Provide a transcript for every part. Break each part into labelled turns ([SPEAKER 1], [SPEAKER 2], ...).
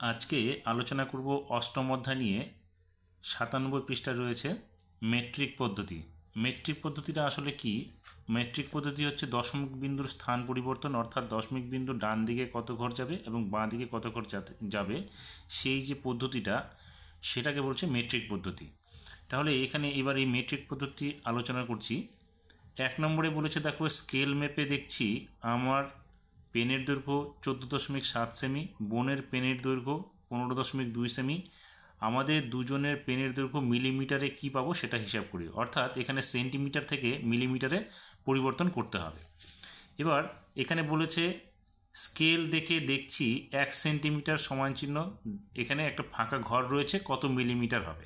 [SPEAKER 1] আজকে আলোচনা করব অষ্টম অধ্যায় নিয়ে। সাতানব্বই পৃষ্ঠা রয়েছে, মেট্রিক পদ্ধতি। মেট্রিক পদ্ধতিটা আসলে কি? মেট্রিক পদ্ধতি হচ্ছে দশমিক বিন্দুর স্থান পরিবর্তন, অর্থাৎ দশমিক বিন্দু ডান দিকে কত ঘর যাবে এবং বাঁ দিকে কত ঘর যাবে? সেই যে পদ্ধতিটা, সেটাকে বলছে মেট্রিক পদ্ধতি। তাহলে এখানে এবার এই মেট্রিক পদ্ধতি আলোচনা করছি। এক নম্বরে বলেছে, দেখো, স্কেল ম্যাপে দেখছি আমার পেনের দৈর্ঘ্য চোদ্দ দশমিক সাত সেমি, বোনের পেনের দৈর্ঘ্য পনেরো দশমিক দুই সেমি। আমাদের দুজনের পেনের দৈর্ঘ্য মিলিমিটারে কি পাবো সেটা হিসাব করি। অর্থাৎ এখানে সেন্টিমিটার থেকে মিলিমিটারে পরিবর্তন করতে হবে। এবার এখানে বলেছে, স্কেল দেখে দেখছি এক সেন্টিমিটার সমান চিহ্ন। এখানে একটা ফাঁকা ঘর রয়েছে, কত মিলিমিটার হবে?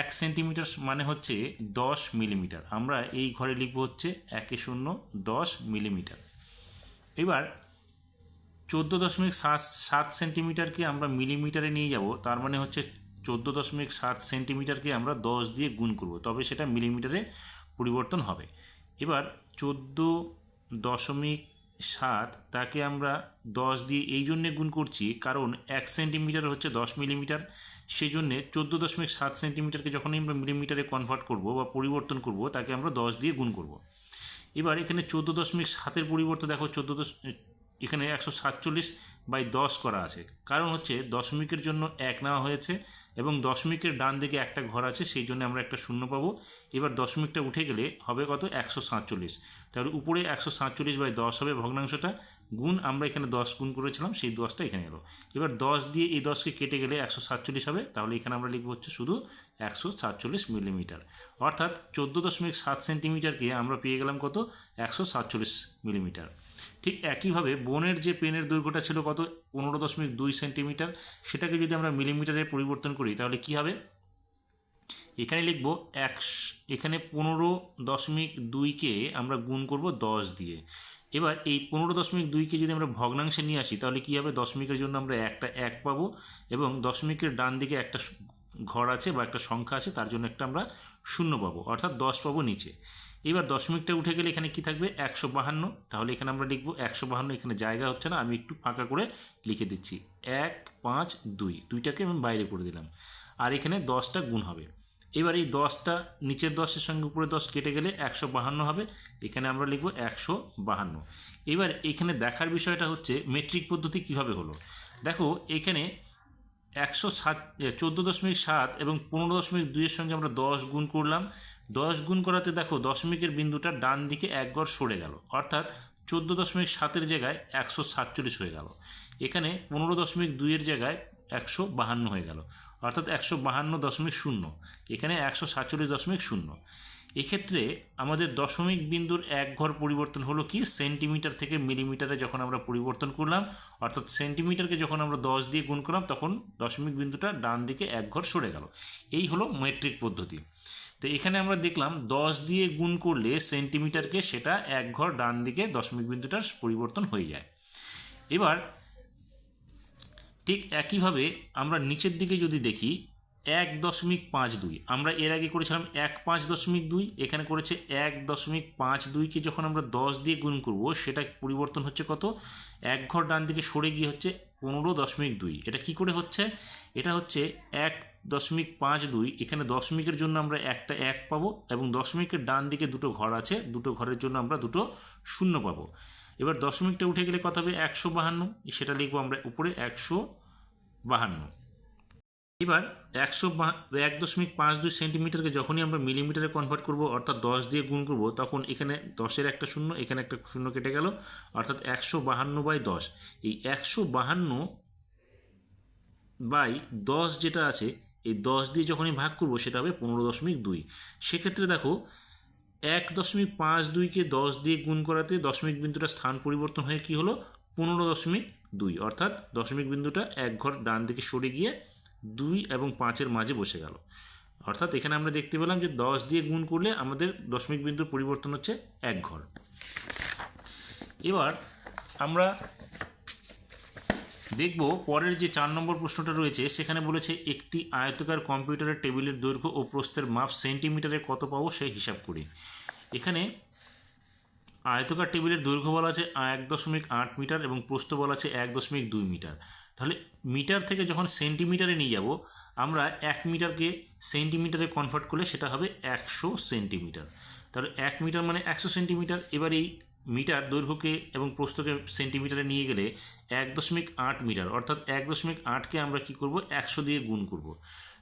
[SPEAKER 1] এক সেন্টিমিটার মানে হচ্ছে দশ মিলিমিটার। আমরা এই ঘরে লিখব হচ্ছে একে শূন্য দশ মিলিমিটার। এবার চোদ্দ দশমিক সাত সাত সেন্টিমিটারকে আমরা মিলিমিটারে নিয়ে যাব, তার মানে হচ্ছে চোদ্দ দশমিক সাত সেন্টিমিটারকে আমরা দশ দিয়ে গুণ করব, তবে সেটা মিলিমিটারে পরিবর্তন হবে। এবার চোদ্দ দশমিক সাত তাকে আমরা দশ দিয়ে এই জন্যে গুণ করছি, কারণ এক সেন্টিমিটার হচ্ছে দশ মিলিমিটার সেই জন্যে চোদ্দ দশমিক সাত সেন্টিমিটারকে যখনই আমরা মিলিমিটারে কনভার্ট করব বা পরিবর্তন করব, তাকে আমরা দশ দিয়ে গুণ করব। এবার এখানে চোদ্দ দশমিক সাতের পরিবর্তে দেখো, চোদ্দ এখানে একশো সাতচল্লিশ বাই দশ করা আছে। কারণ হচ্ছে দশমিকের জন্য এক নেওয়া হয়েছে এবং দশমিকের ডান দিকে একটা ঘর আছে, সেই জন্য আমরা একটা শূন্য পাবো। এবার দশমিকটা উঠে গেলে হবে কত? একশো সাতচল্লিশ। তাহলে উপরে একশো সাতচল্লিশ বাই দশ হবে ভগ্নাংশটা। গুণ আমরা এখানে দশ গুণ করেছিলাম, সেই দশটা এখানে এলো। এবার দশ দিয়ে এই দশকে কেটে গেলে একশো সাতচল্লিশ হবে, তাহলে এখানে আমরা লিখব হচ্ছে শুধু একশো সাতচল্লিশ মিলিমিটার। অর্থাৎ চোদ্দ দশমিক সাত সেন্টিমিটারকে আমরা পেয়ে গেলাম কত? একশো সাতচল্লিশ মিলিমিটার। ঠিক একইভাবে বোনের যে পেনের দৈর্ঘ্যটা ছিল কত? পনেরো দশমিক দুই সেন্টিমিটার। সেটাকে যদি আমরা মিলিমিটারে পরিবর্তন করি, তাহলে কি হবে? এখানে লিখব একশ এখানে পনেরো দশমিক দুইকে আমরা গুণ করব দশ দিয়ে। এবার এই পনেরো দশমিক দুইকে যদি আমরা ভগ্নাংশে নিয়ে আসি, তাহলে কী হবে? দশমিকের জন্য আমরা একটা এক পাবো এবং দশমিকের ডান দিকে একটা ঘর আছে বা একটা সংখ্যা আছে, তার জন্য একটা আমরা শূন্য পাবো, অর্থাৎ দশ পাবো নিচে। এবার দশমিকটা উঠে গেলে এখানে কি থাকবে? একশো বাহান্ন। তাহলে এখানে আমরা লিখব একশো বাহান্ন, এখানে জায়গা হচ্ছে না, আমি একটু ফাঁকা করে লিখে দিচ্ছি। এক, পাঁচ, দুই, দুইটাকে আমি বাইরে করে দিলাম। আর এখানে দশটা গুণ হবে। এবার এই দশটা নিচের দশের সঙ্গে উপরে দশ কেটে গেলে একশো বাহান্ন হবে। এখানে আমরা লিখব একশো বাহান্ন। এবার এখানে দেখার বিষয়টা হচ্ছে, মেট্রিক পদ্ধতি কীভাবে হলো? দেখো, এখানে একশো সাত চোদ্দ দশমিক সাত এবং পনেরো দশমিক দুইয়ের সঙ্গে আমরা দশ গুণ করলাম। দশ গুণ করাতে দেখো দশমিকের বিন্দুটা ডান দিকে এক সরে গেল। অর্থাৎ চোদ্দ দশমিক সাতের জায়গায় একশো সাতচল্লিশ হয়ে গেল। এখানে পনেরো দশমিক দুইয়ের জায়গায় একশো বাহান্ন হয়ে গেল। অর্থাৎ একশো বাহান্ন দশমিক শূন্য। এখানে একশো সাতচল্লিশ দশমিক শূন্য। এক্ষেত্রে আমাদের দশমিক বিন্দুর এক ঘর পরিবর্তন হলো কি? সেন্টিমিটার থেকে মিলিমিটারে যখন আমরা পরিবর্তন করলাম, অর্থাৎ সেন্টিমিটারকে যখন আমরা দশ দিয়ে গুণ করলাম, তখন দশমিক বিন্দুটা ডান দিকে এক ঘর সরে গেল। এই হলো মেট্রিক পদ্ধতি। তো এখানে আমরা দেখলাম, দশ দিয়ে গুণ করলে সেন্টিমিটারকে সেটা এক ঘর ডান দিকে দশমিক বিন্দুটার পরিবর্তন হয়ে যায়। এবার ঠিক একইভাবে আমরা নিচের দিকে যদি দেখি এক দশমিক পাঁচ দুই। আমরা এর আগে করেছিলাম এক পাঁচ দশমিক দুই, এখানে করেছে এক দশমিক পাঁচ দুইকে যখন আমরা দশ দিয়ে গুণ করব, সেটা পরিবর্তন হচ্ছে কত? এক ঘর ডান দিকে সরে গিয়ে হচ্ছে পনেরো দশমিক দুই। এটা কি করে হচ্ছে? এটা হচ্ছে এক দশমিক পাঁচ দুই। এখানে দশমিকের জন্য আমরা একটা এক পাবো এবং দশমিকের ডান দিকে দুটো ঘর আছে, দুটো ঘরের জন্য আমরা দুটো শূন্য পাবো। এবার দশমিকটা উঠে গেলে কত হবে? একশো বাহান্ন। সেটা লিখব আমরা উপরে, একশো বাহান্ন। এবার একশো এক দশমিক পাঁচ দুই সেন্টিমিটারকে যখনই আমরা মিলিমিটারে কনভার্ট করব, অর্থাৎ দশ দিয়ে গুণ করব, তখন এখানে দশের একটা শূন্য, এখানে একটা শূন্য কেটে গেল, অর্থাৎ একশো বাহান্ন বাই দশ। এই একশো বাহান্ন বাই দশ যেটা আছে, এই দশ দিয়ে যখনই ভাগ করব, সেটা হবে পনেরো দশমিক দুই। সেক্ষেত্রে দেখো, এক দশমিক পাঁচ দুইকে দশ দিয়ে গুণ করাতে দশমিক বিন্দুটা স্থান পরিবর্তন হয়ে কি হলো? পনেরো দশমিক দুই, অর্থাৎ দশমিক বিন্দুটা এক ঘর ডান দিকে সরে গিয়ে দুই এবং পাঁচের মাঝে বসে গেল। অর্থাৎ এখানে আমরা দেখতে পেলাম যে দশ দিয়ে গুণ করলে আমাদের দশমিক বিন্দুর পরিবর্তন হচ্ছে এক ঘর। এবার আমরা দেখব পরের যে চার নম্বর প্রশ্নটা রয়েছে, সেখানে বলেছে একটি আয়তকার কম্পিউটারের টেবিলের দৈর্ঘ্য ও প্রস্থের মাপ সেন্টিমিটারে কত পাবো সেই হিসাব করি। এখানে আয়তকার টেবিলের দৈর্ঘ্য বলা আছে এক দশমিক আট মিটার এবং প্রস্থ বলা আছে এক দশমিক দুই মিটার। তাহলে মিটার থেকে যখন সেন্টিমিটারে নিয়ে যাব, আমরা এক মিটারকে সেন্টিমিটারে কনভার্ট করলে সেটা হবে একশো সেন্টিমিটার। তাহলে এক মিটার মানে একশো সেন্টিমিটার। এবার এই মিটার দৈর্ঘ্যকে এবং প্রস্থকে সেন্টিমিটারে নিয়ে গেলে এক দশমিক আট মিটার, অর্থাৎ এক দশমিক আটকে আমরা কী করব? একশো দিয়ে গুণ করব।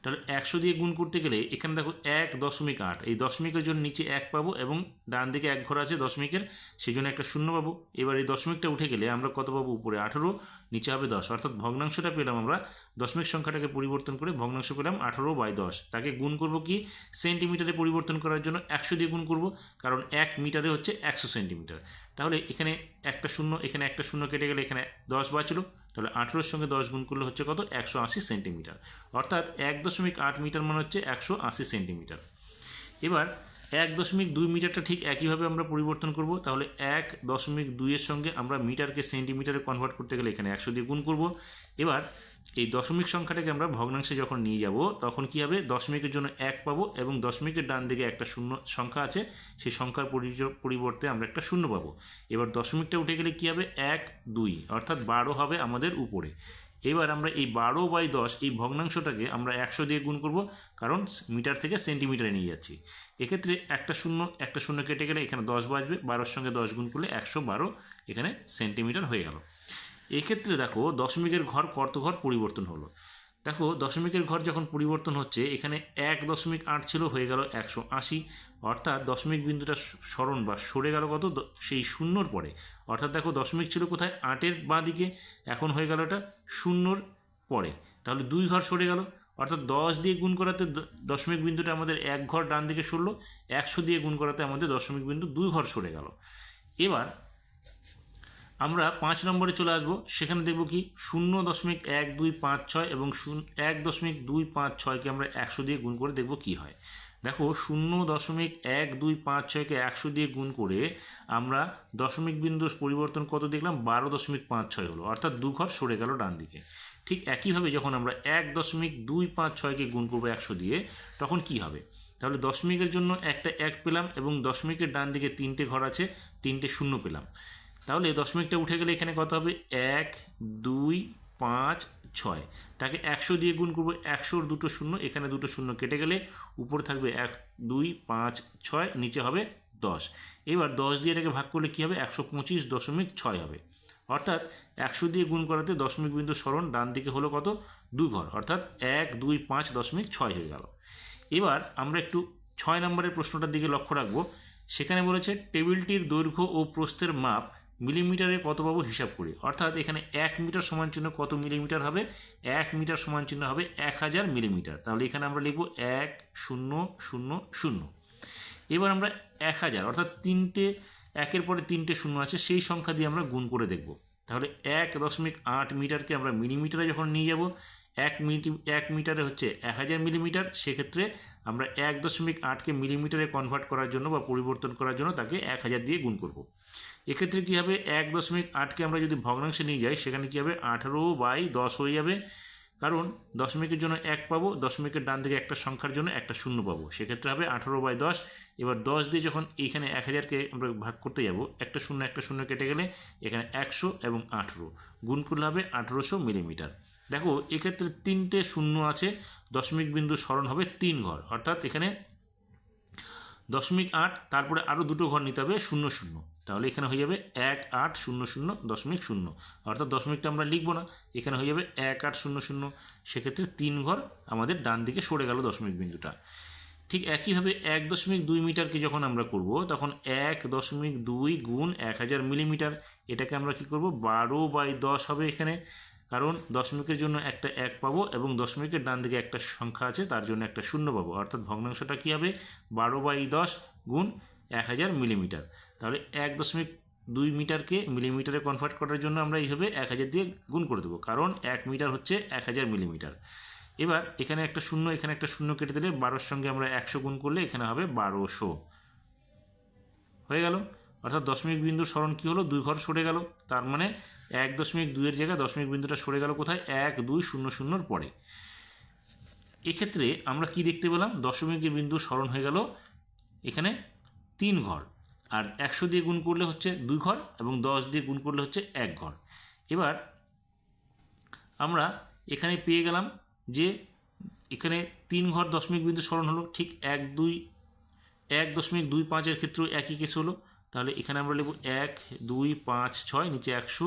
[SPEAKER 1] তাহলে একশো দিয়ে গুণ করতে গেলে এখানে দেখো এক দশমিক আট। এই দশমিকের জন্য নিচে এক পাবো এবং ডান দিকে এক ঘর আছে দশমিকের সেই জন্য একটা শূন্য পাবো। এবার এই দশমিকটা উঠে গেলে আমরা কত পাবো? উপরে আঠেরো, নিচে হবে দশ। অর্থাৎ ভগ্নাংশটা পেলাম আমরা, দশমিক সংখ্যাটাকে পরিবর্তন করে ভগ্নাংশ পেলাম আঠেরো বাই দশ। তাকে গুণ করব কি? সেন্টিমিটারে পরিবর্তন করার জন্য একশো দিয়ে গুণ করব, কারণ এক মিটারে হচ্ছে একশো সেন্টিমিটার। তাহলে এখানে একটা শূন্য, এখানে একটা শূন্য কেটে গেলে এখানে দশ বাঁচলো। তাহলে আঠেরোর সঙ্গে দশ গুণ করলে হচ্ছে কত? একশো আশি সেন্টিমিটার। অর্থাৎ এক দশমিক আট মিটার মানে হচ্ছে একশো আশি সেন্টিমিটার। এবার এক দশমিক দুই মিটারটা ঠিক একইভাবে আমরা পরিবর্তন করব। তাহলে এক দশমিক দুইয়ের সঙ্গে আমরা মিটারকে সেন্টিমিটারে কনভার্ট করতে গেলে এখানে একশো দিয়ে গুণ করব। এবার এই দশমিক সংখ্যাটাকে আমরা ভগ্নাংশে যখন নিয়ে যাব, তখন কি হবে? দশমিকের জন্য এক পাবো এবং দশমিকের ডান দিকে একটা শূন্য সংখ্যা আছে, সেই সংখ্যার পরিবর্তে আমরা একটা শূন্য পাবো। এবার দশমিকটা উঠে গেলে কি হবে? এক, দুই, অর্থাৎ বারো হবে আমাদের উপরে। এবার আমরা এই বারো বাই দশ এই ভগ্নাংশটাকে আমরা একশো দিয়ে গুণ করব, কারণ মিটার থেকে সেন্টিমিটারে নিয়ে যাচ্ছি। এক্ষেত্রে একটা শূন্য একটা শূন্য কেটে গেলে এখানে দশ বাজবে, বারোর সঙ্গে দশ গুণ করলে একশো বারো, এখানে সেন্টিমিটার হয়ে গেল। এক্ষেত্রে দেখো দশমিকের ঘর কত ঘর পরিবর্তন হলো। দেখো, দশমিকের ঘর যখন পরিবর্তন হচ্ছে, এখানে এক দশমিক আট ছিল, হয়ে গেল একশো আশি। অর্থাৎ দশমিক বিন্দুটা স্মরণ বা সরে গেল কত? সেই শূন্যর পরে। অর্থাৎ দেখো, দশমিক ছিল কোথায়? আটের বাঁ দিকে এখন হয়ে গেল এটা শূন্যর পরে। তাহলে দুই ঘর সরে গেল। অর্থাৎ দশ দিয়ে গুণ করাতে দশমিক বিন্দুটা আমাদের এক ঘর ডান দিকে সরলো, একশো দিয়ে গুণ করাতে আমাদের দশমিক বিন্দু দুই ঘর সরে গেল। এবার আমরা পাঁচ নম্বরে চলে আসব। সেখানে দেখব কি শূন্য দশমিক এক দুই পাঁচ ছয় এবং শূন্য এক দশমিক দুই পাঁচ ছয়কে আমরা একশো দিয়ে গুণ করে দেখব কি হয়। দেখো শূন্য দশমিক এক দুই পাঁচ ছয়কে একশো দিয়ে গুণ করে আমরা দশমিক বিন্দুর পরিবর্তন কত দেখলাম? বারো দশমিক পাঁচ ছয় হলো। অর্থাৎ দু ঘর সরে গেল ডান দিকে। ঠিক একইভাবে যখন আমরা এক দশমিক দুই পাঁচ ছয়কে গুণ করব একশো দিয়ে, তখন কি হবে? তাহলে দশমিকের জন্য একটা এক পেলাম এবং দশমিকের ডান দিকে তিনটে ঘর আছে, তিনটে শূন্য পেলাম। তাহলে দশমিকটা উঠে গেলে এখানে কত হবে? এক, দুই, পাঁচ, ছয়। তাকে একশো দিয়ে গুণ করব, একশোর দুটো শূন্য, এখানে দুটো শূন্য কেটে গেলে উপরে থাকবে এক, দুই, পাঁচ, ছয়, নিচে হবে দশ। এবার দশ দিয়ে এটাকে ভাগ করলে কী হবে? একশো পঁচিশ দশমিক ছয় হবে। অর্থাৎ একশো দিয়ে গুণ করাতে দশমিক বিন্দু স্মরণ ডান দিকে হলো কত? দুই ঘর অর্থাৎ এক, দুই, পাঁচ দশমিক ছয় হয়ে গেল। এবার আমরা একটু ছয় নম্বরের প্রশ্নটার দিকে লক্ষ্য রাখব। সেখানে বলেছে, টেবিলটির দৈর্ঘ্য ও প্রস্থের মাপ মিলিমিটারে কত পাবো হিসাব করি। অর্থাৎ এখানে এক মিটার সমান চিহ্ন কত মিলিমিটার হবে? এক মিটার সমান চিহ্ন হবে এক হাজার মিলিমিটার। তাহলে এখানে আমরা লিখব এক শূন্য শূন্য শূন্য। এবার আমরা এক হাজার, অর্থাৎ তিনটে, একের পরে তিনটে শূন্য আছে, সেই সংখ্যা দিয়ে আমরা গুণ করে দেখব। তাহলে এক দশমিক আট মিটারকে আমরা মিলিমিটারে যখন নিয়ে যাব, এক মিটি, এক মিটারে হচ্ছে এক হাজার মিলিমিটার, সেক্ষেত্রে আমরা এক দশমিক আটকে মিলিমিটারে কনভার্ট করার জন্য বা পরিবর্তন করার জন্য তাকে এক হাজার দিয়ে গুণ করব। এক্ষেত্রে কী হবে? এক দশমিক আটকে আমরা যদি ভগ্নাংশে নিয়ে যাই, সেখানে কী হবে? আঠারো বাই দশ হয়ে যাবে। কারণ দশমিকের জন্য এক পাবো, দশমিকের ডান দিকে একটা সংখ্যার জন্য একটা শূন্য পাবো। সেক্ষেত্রে হবে আঠারো বাই দশ। এবার দশ দিয়ে যখন এইখানে এক হাজারকে আমরা ভাগ করতে যাব, একটা শূন্য একটা শূন্য কেটে গেলে এখানে একশো এবং আঠেরো। গুণ করলে হবে আঠেরোশো মিলিমিটার। দেখো, এক্ষেত্রে তিনটে শূন্য আছে, দশমিক বিন্দু স্মরণ হবে তিন ঘর। অর্থাৎ এখানে দশমিক আট, তারপরে আরও দুটো ঘর নিতে হবে, শূন্য শূন্য। তাহলে এখানে হয়ে যাবে এক আট শূন্য শূন্য দশমিক শূন্য। অর্থাৎ দশমিকটা আমরা লিখব না, এখানে হয়ে যাবে এক আট শূন্য শূন্য। সেক্ষেত্রে তিন ঘর আমাদের ডান দিকে সরে গেল দশমিক বিন্দুটা। ঠিক একইভাবে এক দশমিক দুই মিটারকে যখন আমরা করব, তখন এক দশমিক দুই গুণ এক হাজার মিলিমিটার। এটাকে আমরা কি করব? বারো বাই দশ হবে এখানে। কারণ দশমিকের জন্য একটা এক পাবো এবং দশমিকের ডান দিকে একটা সংখ্যা আছে, তার জন্য একটা শূন্য পাবো। অর্থাৎ ভগ্নাংশটা কী হবে? বারো বাই দশ গুণ এক হাজার মিলিমিটার। তাহলে এক দশমিক দুই মিটারকে মিলিমিটারে কনভার্ট করার জন্য আমরা এইভাবে এক হাজার দিয়ে গুণ করে দেবো। কারণ এক মিটার হচ্ছে এক হাজার মিলিমিটার। এবার এখানে একটা শূন্য, এখানে একটা শূন্য কেটে দিলে বারোর সঙ্গে আমরা একশো গুণ করলে এখানে হবে বারোশো। হয়ে গেল? অর্থাৎ দশমিক বিন্দুর স্মরণ কী হলো? দুই ঘর সরে গেল। তার মানে এক দশমিক দুইয়ের জায়গায় দশমিক বিন্দুটা সরে গেল কোথায়? এক, দুই, শূন্য, শূন্যর পরে। এক্ষেত্রে আমরা কি দেখতে পেলাম? দশমিকের বিন্দু স্মরণ হয়ে গেল এখানে তিন ঘর। আর একশো দিয়ে গুণ করলে হচ্ছে দুই ঘর এবং দশ দিয়ে গুণ করলে হচ্ছে এক ঘর। এবার আমরা এখানে পেয়ে গেলাম যে এখানে তিন ঘর দশমিক বিন্দু স্মরণ হলো, ঠিক এক দুই, এক দশমিক দুই পাঁচের ক্ষেত্রেও একই কেস হলো। তাহলে এখানে আমরা লিখব এক, দুই, পাঁচ, ছয়, নিচে একশো,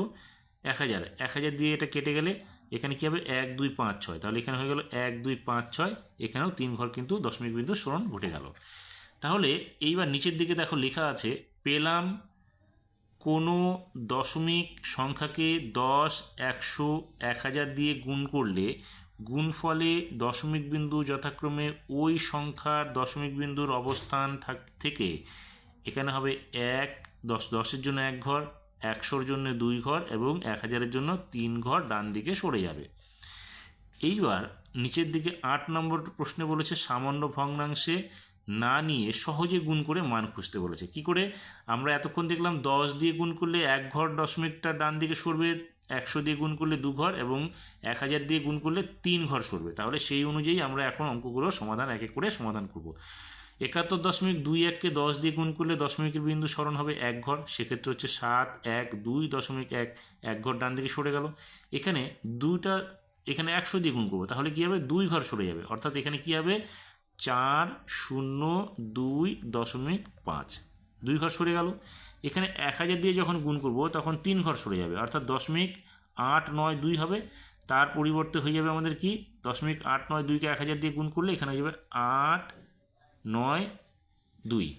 [SPEAKER 1] এক হাজার। এক হাজার দিয়ে এটা কেটে গেলে এখানে কী হবে? এক, দুই, পাঁচ, ছয়। তাহলে এখানে হয়ে গেল এক, দুই, পাঁচ, ছয়। এখানেও তিন ঘর কিন্তু দশমিক বিন্দু স্মরণ ঘটে গেল। তাহলে এইবার নিচের দিকে দেখো লেখা আছে, পেলাম কোনো দশমিক সংখ্যাকে দশ, একশো, এক হাজার দিয়ে গুণ করলে গুণফলে দশমিক বিন্দু যথাক্রমে ওই সংখ্যার দশমিক বিন্দুর অবস্থান থাক, থেকে এখানে হবে এক, দশ, দশের জন্য এক ঘর, একশোর জন্য দুই ঘর এবং এক হাজারের জন্য তিন ঘর ডান দিকে সরে যাবে। এইবার নিচের দিকে আট নম্বর প্রশ্নে বলেছে সামান্য ভগ্নাংশে না নিয়ে সহজে গুণ করে মান খুঁজতে বলেছে। কি করে? আমরা এতক্ষণ দেখলাম দশ দিয়ে গুণ করলে এক ঘর দশমিকটা ডান দিকে সরবে, একশো দিয়ে গুণ করলে দু ঘর এবং এক হাজার দিয়ে গুণ করলে তিন ঘর সরবে। তাহলে সেই অনুযায়ী আমরা এখন অঙ্কগুলো সমাধান এক এক করে সমাধান করব। একাত্তর দশমিক দুই এককে দশ দিয়ে গুণ করলে দশমিকের বিন্দু স্মরণ হবে এক ঘর, সেক্ষেত্রে হচ্ছে সাত, এক, দুই দশমিক এক এক ঘর ডান দিকে সরে গেল। এখানে দুইটা, এখানে একশো দিয়ে গুণ করব, তাহলে কী হবে? দুই ঘর সরে যাবে। অর্থাৎ এখানে কী হবে? চার শূন্য দুই দশমিক পাঁচ। দুই ঘর সরে গেল। এখানে এক হাজার দিয়ে যখন গুণ করব, তখন তিন ঘর সরে যাবে। অর্থাৎ দশমিক আট নয় দুই হবে। তার পরিবর্তে হয়ে যাবে আমাদের কি? দশমিক আট নয় দুইকে এক হাজার দিয়ে গুণ করলে এখানে হয়ে যাবে আট নয় দুই।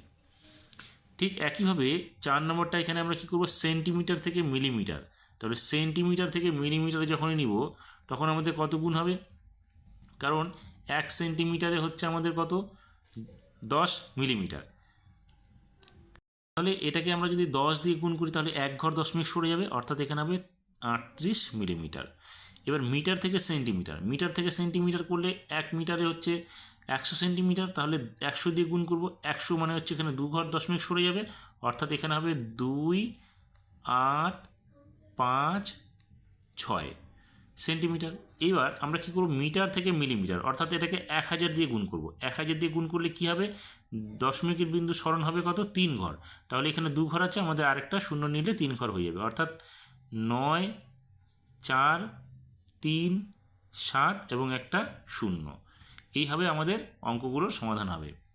[SPEAKER 1] ঠিক একইভাবে চার নম্বরটা এখানে আমরা কী করব? সেন্টিমিটার থেকে মিলিমিটার। তাহলে সেন্টিমিটার থেকে মিলিমিটারে যখনই নিব, তখন আমাদের কত গুণ হবে? কারণ এক সেন্টিমিটারে হচ্ছে আমাদের কত? দশ মিলিমিটার। তাহলে এটাকে আমরা যদি দশ দিয়ে গুণ করি, তাহলে এক ঘর দশমিক সরে যাবে, অর্থাৎ এখানে হবে আটত্রিশ মিলিমিটার। এবার মিটার থেকে সেন্টিমিটার। মিটার থেকে সেন্টিমিটার করলে এক মিটারে হচ্ছে একশো সেন্টিমিটার, তাহলে একশো দিয়ে গুণ করব, একশো মানে হচ্ছে এখানে দু ঘর দশমিক সরে যাবে, অর্থাৎ এখানে হবে দুই, আট, পাঁচ, ছয়। সেন্টিমিটার। এইবার আমরা কী করব? মিটার থেকে মিলিমিটার, অর্থাৎ এটাকে এক হাজার দিয়ে গুণ করব। এক হাজার দিয়ে গুণ করলে কী হবে? দশমিকের বিন্দু স্মরণ হবে কত? তিন ঘর। তাহলে এখানে দু ঘর আছে, আমাদের আরেকটা শূন্য নিলে তিন ঘর হয়ে যাবে। অর্থাৎ নয়, চার, তিন, সাত এবং একটা শূন্য। এইভাবে আমাদের অঙ্কগুলোর সমাধান হবে।